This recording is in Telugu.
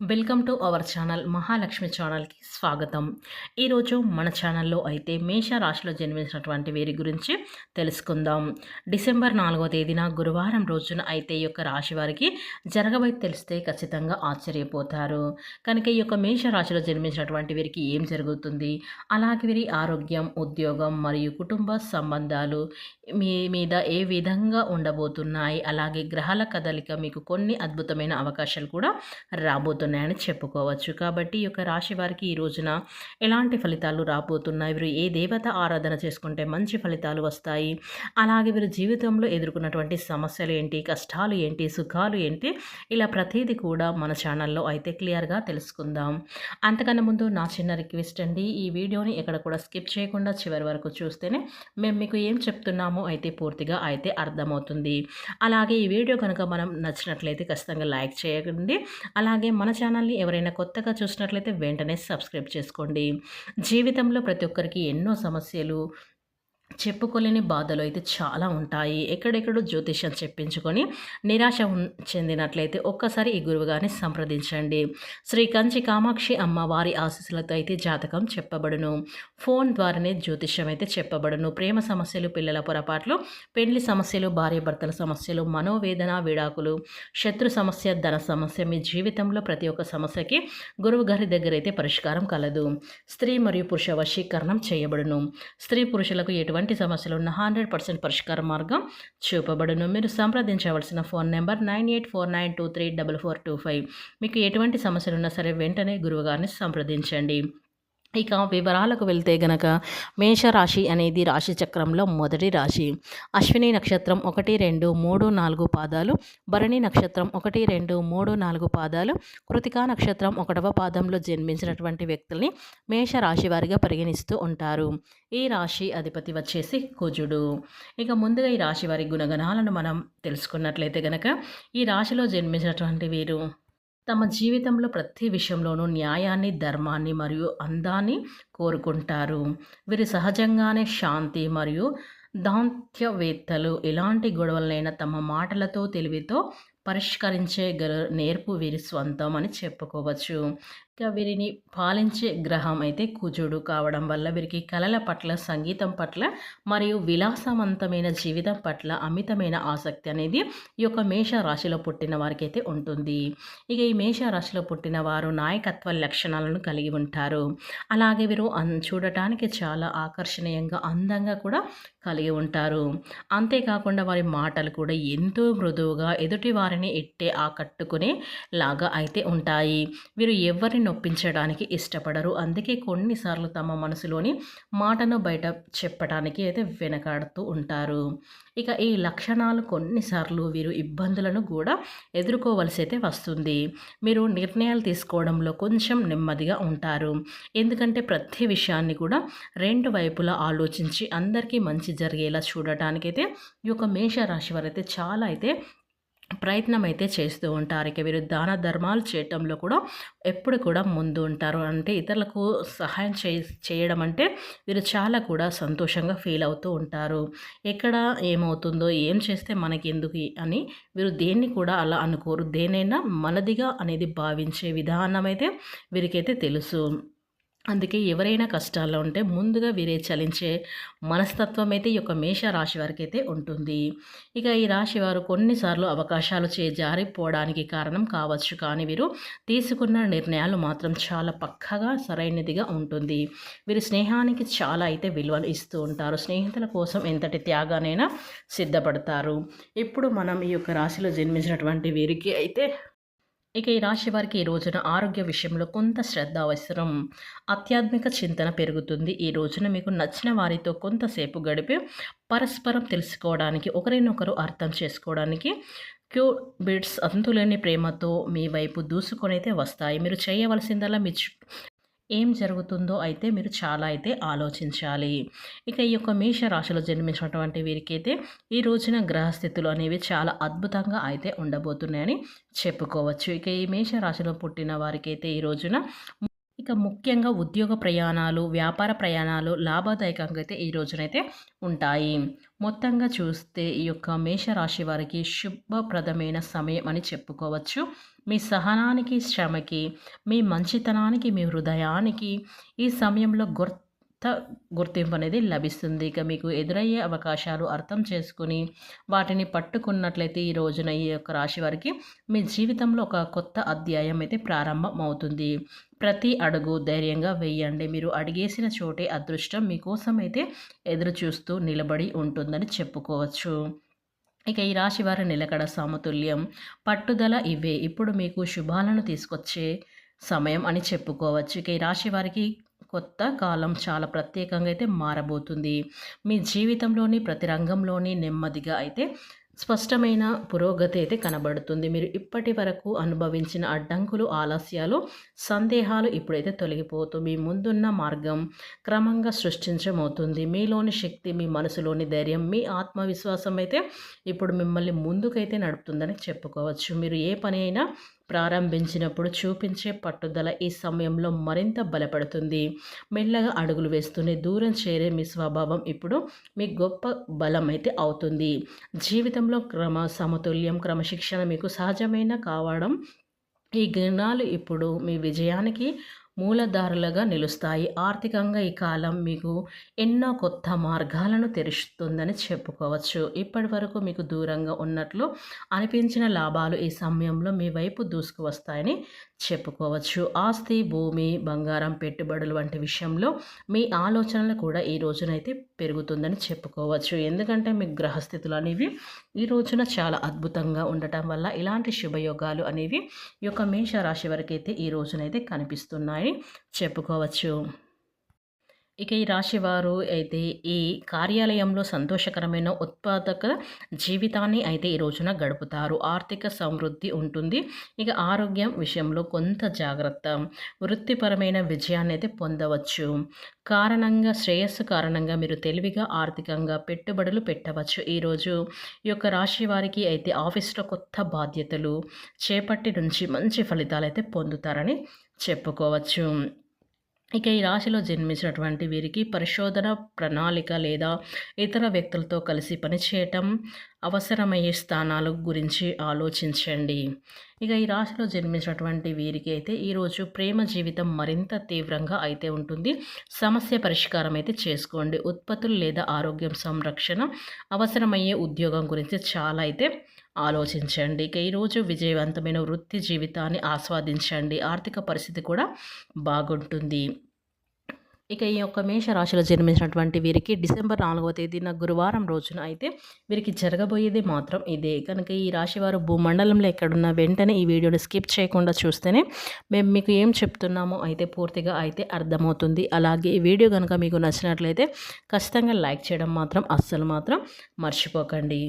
Welcome to our channel Mahalakshmi ఛానల్కి స్వాగతం. ఈరోజు మన ఛానల్లో అయితే మేష రాశిలో జన్మించినటువంటి వీరి గురించి తెలుసుకుందాం. డిసెంబర్ నాలుగో తేదీన గురువారం రోజున అయితే ఈ యొక్క రాశి వారికి జరగబోయి తెలిస్తే ఖచ్చితంగా ఆశ్చర్యపోతారు. కనుక ఈ యొక్క మేష రాశిలో జన్మించినటువంటి వీరికి ఏం జరుగుతుంది? అలాగే వీరి ఆరోగ్యం ఉద్యోగం మరియు కుటుంబ సంబంధాలు మీ మీద ఏ విధంగా ఉండబోతున్నాయి? అలాగే గ్రహాల కదలిక మీకు కొన్ని అద్భుతమైన అవకాశాలు కూడా రాబోతున్నాయని చెప్పుకోవచ్చు. కాబట్టి ఈ యొక్క రాశి వారికి ఈ రోజున ఎలాంటి ఫలితాలు రాబోతున్నాయి? వీరు ఏ దేవత ఆరాధన చేసుకుంటే మంచి ఫలితాలు వస్తాయి? అలాగే వీరు జీవితంలో ఎదుర్కొన్నటువంటి సమస్యలు ఏంటి? కష్టాలు ఏంటి? సుఖాలు ఏంటి? ఇలా ప్రతిదీ కూడా మన ఛానల్లో అయితే క్లియర్గా తెలుసుకుందాం. అంతకన్నా ముందు నా చిన్న రిక్వెస్ట్ అండి. ఈ వీడియోని ఎక్కడ కూడా స్కిప్ చేయకుండా చివరి వరకు చూస్తేనే మేము మీకు ఏం చెప్తున్నామో అయితే పూర్తిగా అయితే అర్థమవుతుంది. అలాగే ఈ వీడియో కనుక మనం నచ్చినట్లయితే ఖచ్చితంగా లైక్ చేయండి. అలాగే మన ఛానల్ని ఎవరైనా కొత్తగా చూసినట్లయితే వెంటనే సబ్స్క్రైబ్ చేసుకోండి. జీవితంలో ప్రతి ఒక్కరికి ఎన్నో సమస్యలు చెప్పుకోలేని బాధలు అయితే చాలా ఉంటాయి. ఎక్కడెక్కడో జ్యోతిష్యం చెప్పించుకొని నిరాశ చెందినట్లయితే ఒక్కసారి ఈ గురువుగారిని సంప్రదించండి. శ్రీ కంచి కామాక్షి అమ్మవారి ఆశీస్సులతో అయితే జాతకం చెప్పబడును. ఫోన్ ద్వారానే జ్యోతిష్యం అయితే చెప్పబడును. ప్రేమ సమస్యలు పిల్లల పొరపాట్లు పెళ్ళి సమస్యలు భార్యాభర్తల సమస్యలు మనోవేదన విడాకులు శత్రు సమస్య ధన సమస్య మీ జీవితంలో ప్రతి ఒక్క సమస్యకి గురువు గారి దగ్గర అయితే పరిష్కారం కలదు. స్త్రీ మరియు పురుష వశీకరణం చేయబడును. స్త్రీ పురుషులకు ఎటువంటి ఎటువంటి సమస్యలు ఉన్న హండ్రెడ్ పర్సెంట్ పరిష్కార మార్గం చూపబడును. మీరు సంప్రదించవలసిన phone number nine eight four nine two three double four two five. మీకు ఎటువంటి సమస్యలు ఉన్నా సరే వెంటనే గురువుగారిని సంప్రదించండి. ఇక వివరాలకు వెళ్తే గనక మేషరాశి అనేది రాశి చక్రంలో మొదటి రాశి. అశ్విని నక్షత్రం ఒకటి రెండు మూడు నాలుగు పాదాలు భరణి నక్షత్రం ఒకటి రెండు మూడు నాలుగు పాదాలు కృతికా నక్షత్రం ఒకటవ పాదంలో జన్మించినటువంటి వ్యక్తుల్ని మేషరాశి వారిగా పరిగణిస్తూ ఉంటారు. ఈ రాశి అధిపతి వచ్చేసి కుజుడు. ఇక ముందుగా ఈ రాశి వారి గుణగణాలను మనం తెలుసుకున్నట్లయితే గనక ఈ రాశిలో జన్మించినటువంటి వీరు తమ జీవితంలో ప్రతి విషయంలోనూ న్యాయాన్ని ధర్మాన్ని మరియు అందాన్ని కోరుకుంటారు. వీరి సహజంగానే శాంతి మరియు దాంత్యవేత్తలు ఎలాంటి గొడవలైనా తమ మాటలతో తెలివితో పరిష్కరించే నేర్పు వీరి స్వంతం అని చెప్పుకోవచ్చు. ఇక వీరిని పాలించే గ్రహం అయితే కుజుడు కావడం వల్ల వీరికి కళల పట్ల సంగీతం పట్ల మరియు విలాసవంతమైన జీవితం పట్ల అమితమైన ఆసక్తి అనేది ఈ యొక్క మేష రాశిలో పుట్టిన వారికి అయితే ఉంటుంది. ఇక ఈ మేష రాశిలో పుట్టిన వారు నాయకత్వ లక్షణాలను కలిగి ఉంటారు. అలాగే వీరు చూడటానికి చాలా ఆకర్షణీయంగా అందంగా కూడా కలిగి ఉంటారు. అంతేకాకుండా వారి మాటలు కూడా ఎంతో మృదువుగా ఎదుటి వారిని ఎట్టే ఆకట్టుకునే లాగా అయితే ఉంటాయి. వీరు ఎవరిని నొప్పించడానికి ఇష్టపడరు. అందుకే కొన్నిసార్లు తమ మనసులోని మాటను బయట చెప్పడానికి అయితే వెనకాడుతూ ఉంటారు. ఇక ఈ లక్షణాలు కొన్నిసార్లు వీరు ఇబ్బందులను కూడా ఎదుర్కోవలసి అయితే వస్తుంది. మీరు నిర్ణయాలు తీసుకోవడంలో కొంచెం నెమ్మదిగా ఉంటారు. ఎందుకంటే ప్రతి విషయాన్ని కూడా రెండు వైపులా ఆలోచించి అందరికీ మంచి జరిగేలా చూడటానికైతే ఈ యొక్క మేషరాశి వారు అయితే చాలా అయితే ప్రయత్నం అయితే చేస్తూ ఉంటారు. ఇక వీరు దాన ధర్మాలు చేయటంలో కూడా ఎప్పుడు కూడా ముందు ఉంటారు. అంటే ఇతరులకు సహాయం చే చేయడం అంటే వీరు చాలా కూడా సంతోషంగా ఫీల్ అవుతూ ఉంటారు. ఎక్కడ ఏమవుతుందో ఏం చేస్తే మనకి ఎందుకు అని వీరు దేన్ని కూడా అలా అనుకోరు. దేనైనా మనదిగా అనేది భావించే విధానం అయితే వీరికైతే తెలుసు. అందుకే ఎవరైనా కష్టాల్లో ఉంటే ముందుగా వీరే చలించే మనస్తత్వం అయితే ఈ యొక్క మేష రాశి వారికి అయితే ఉంటుంది. ఇక ఈ రాశి వారు కొన్నిసార్లు అవకాశాలు చే జారిపోవడానికి కారణం కావచ్చు. కానీ వీరు తీసుకున్న నిర్ణయాలు మాత్రం చాలా పక్కగా సరైనదిగా ఉంటుంది. వీరు స్నేహానికి చాలా అయితే విలువలు ఇస్తూ ఉంటారు. స్నేహితుల కోసం ఎంతటి త్యాగానైనా సిద్ధపడతారు. ఇప్పుడు మనం ఈ యొక్క రాశిలో జన్మించినటువంటి వీరికి అయితే ఇక ఈ రాశి వారికి ఈ రోజున ఆరోగ్య విషయంలో కొంత శ్రద్ధ అవసరం. ఆధ్యాత్మిక చింతన పెరుగుతుంది. ఈ రోజున మీకు నచ్చిన వారితో కొంతసేపు గడిపి పరస్పరం తెలుసుకోవడానికి ఒకరినొకరు అర్థం చేసుకోవడానికి క్యూ బిడ్స్ అంతులేని ప్రేమతో మీ వైపు దూసుకొనైతే వస్తాయి. మీరు చేయవలసిందల్లా మీ ఏం జరుగుతుందో అయితే మీరు చాలా అయితే ఆలోచించాలి. ఇక ఈ యొక్క మేష రాశిలో జన్మించినటువంటి వీరికైతే ఈ రోజున గ్రహస్థితులు అనేవి చాలా అద్భుతంగా అయితే ఉండబోతున్నాయని చెప్పుకోవచ్చు. ఇక ఈ మేష రాశిలో పుట్టిన వారికైతే ఈ రోజున ఇక ముఖ్యంగా ఉద్యోగ ప్రయాణాలు వ్యాపార ప్రయాణాలు లాభదాయకంగా అయితే ఈ రోజునైతే ఉంటాయి. మొత్తంగా చూస్తే ఈ యొక్క మేషరాశి వారికి శుభప్రదమైన సమయం అని చెప్పుకోవచ్చు. మీ సహనానికి శ్రమకి మీ మంచితనానికి మీ హృదయానికి ఈ సమయంలో గొర్ గుర్తింపు అనేది లభిస్తుంది. ఇక మీకు ఎదురయ్యే అవకాశాలు అర్థం చేసుకుని వాటిని పట్టుకున్నట్లయితే ఈ రోజున ఈ యొక్క రాశి వారికి మీ జీవితంలో ఒక కొత్త అధ్యాయం అయితే ప్రారంభం అవుతుంది ప్రతి అడుగు ధైర్యంగా వేయండి. మీరు అడిగేసిన చోటే అదృష్టం మీకోసం అయితే ఎదురు చూస్తూ నిలబడి ఉంటుందని చెప్పుకోవచ్చు. ఇక ఈ రాశి వారి నిలకడ సమతుల్యం. పట్టుదల ఇవే. ఇప్పుడు మీకు శుభాలను తీసుకొచ్చే సమయం అని చెప్పుకోవచ్చు. ఇక ఈ రాశి వారికి కొత్త కాలం చాలా ప్రత్యేకంగా అయితే మారబోతుంది. మీ జీవితంలోని ప్రతి రంగంలోని నెమ్మదిగా అయితే స్పష్టమైన పురోగతి అయితే కనబడుతుంది. మీరు ఇప్పటి వరకు అనుభవించిన అడ్డంకులు ఆలస్యాలు సందేహాలు ఇప్పుడైతే తొలగిపోతూ మీ ముందున్న మార్గం క్రమంగా సృష్టించమవుతుంది మీలోని శక్తి మీ మనసులోని ధైర్యం మీ ఆత్మవిశ్వాసం అయితే ఇప్పుడు మిమ్మల్ని ముందుకైతే నడుపుతుందని చెప్పుకోవచ్చు. మీరు ఏ పని అయినా ప్రారంభించినప్పుడు చూపించే పట్టుదల ఈ సమయంలో మరింత బలపడుతుంది. మెల్లగా అడుగులు వేస్తూనే దూరం చేరే మీ స్వభావం ఇప్పుడు మీ గొప్ప బలం అయితే అవుతుంది. జీవితంలో క్రమ సమతుల్యం క్రమశిక్షణ మీకు సహజమైన కావడం ఈ గుణాలు ఇప్పుడు మీ విజయానికి మూలధారులుగా నిలుస్తాయి. ఆర్థికంగా ఈ కాలం మీకు ఎన్నో కొత్త మార్గాలను తెరుస్తుందని చెప్పుకోవచ్చు. ఇప్పటి వరకు మీకు దూరంగా ఉన్నట్లు అనిపించిన లాభాలు ఈ సమయంలో మీ వైపు దూసుకు వస్తాయని చెప్పుకోవచ్చు. ఆస్తి భూమి బంగారం పెట్టుబడులు వంటి విషయంలో మీ ఆలోచనలు కూడా ఈ రోజునైతే పెరుగుతుందని చెప్పుకోవచ్చు. ఎందుకంటే మీ గ్రహస్థితులు అనేవి ఈ రోజున చాలా అద్భుతంగా ఉండటం వల్ల ఇలాంటి శుభయోగాలు అనేవి ఈ యొక్క మేషరాశి వరకు అయితే ఈ రోజునైతే కనిపిస్తున్నాయి. చెప్పుకోవచ్చు. ఇక ఈ రాశివారు అయితే ఈ కార్యాలయంలో సంతోషకరమైన ఉత్పాదక జీవితాన్ని అయితే ఈ రోజున గడుపుతారు. ఆర్థిక సమృద్ధి ఉంటుంది. ఇక ఆరోగ్యం విషయంలో కొంత జాగ్రత్త. వృత్తిపరమైన విజయాన్ని అయితే పొందవచ్చు. కారణంగా శ్రేయస్సు కారణంగా మీరు తెలివిగా ఆర్థికంగా పెట్టుబడులు పెట్టవచ్చు. ఈరోజు ఈ యొక్క రాశి వారికి అయితే ఆఫీస్లో కొత్త బాధ్యతలు చేపట్టి నుంచి మంచి ఫలితాలు అయితే పొందుతారని చెప్పుకోవచ్చు. ఇక ఈ రాశిలో జన్మించినటువంటి వీరికి పరిశోధన ప్రణాళిక లేదా ఇతర వ్యక్తులతో కలిసి పనిచేయటం అవసరమయ్యే స్థానాల గురించి ఆలోచించండి. ఇక ఈ రాశిలో జన్మించినటువంటి వీరికి అయితే ఈరోజు ప్రేమ జీవితం మరింత తీవ్రంగా అయితే ఉంటుంది. సమస్య పరిష్కారం అయితే చేసుకోండి. ఉత్పత్తులు లేదా ఆరోగ్యం సంరక్షణ అవసరమయ్యే ఉద్యోగం గురించి చాలా అయితే ఆలోచించండి. ఇక ఈరోజు విజయవంతమైన వృత్తి జీవితాన్ని ఆస్వాదించండి. ఆర్థిక పరిస్థితి కూడా బాగుంటుంది. ఇక ఈ యొక్క మేషరాశిలో జన్మించినటువంటి వీరికి డిసెంబర్ నాలుగవ తేదీన గురువారం రోజున అయితే వీరికి జరగబోయేది మాత్రం ఇదే. కనుక ఈ రాశివారు భూమండలంలో ఎక్కడున్న వెంటనే ఈ వీడియోని స్కిప్ చేయకుండా చూస్తేనే మేము మీకు ఏం చెప్తున్నామో అయితే పూర్తిగా అయితే అర్థమవుతుంది. అలాగే ఈ వీడియో కనుక మీకు నచ్చినట్లయితే ఖచ్చితంగా లైక్ చేయడం మాత్రం అస్సలు మాత్రం మర్చిపోకండి.